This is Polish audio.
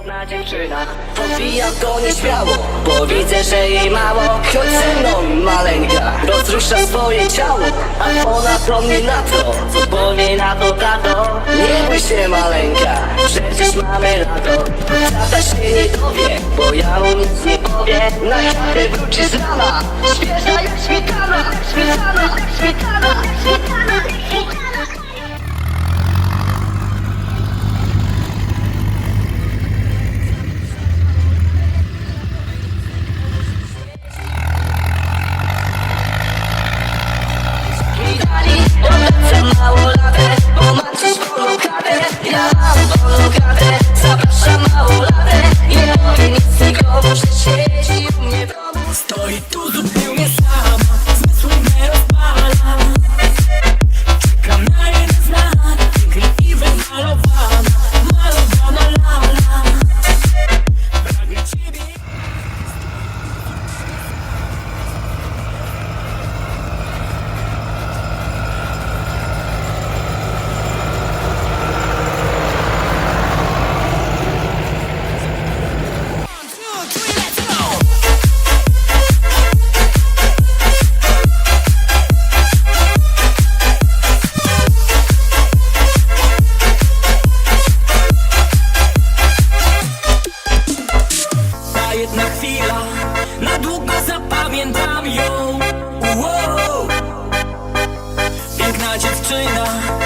Seksowna dziewczyna. Podbijam go nieśmiało Bo widzę, że jej mało. Chodź ze mną maleńka Rozrusza swoje ciało? A ona to mnie na to Co powie na to tato. Nie bój się maleńka Przecież mamy lato. Tata się nie dowie Bo ja mu nic nie powiem Na chatę wróci z rana Świeża jak Śmietana, śmietana, śmietana, śmietana Stoi tu 对吗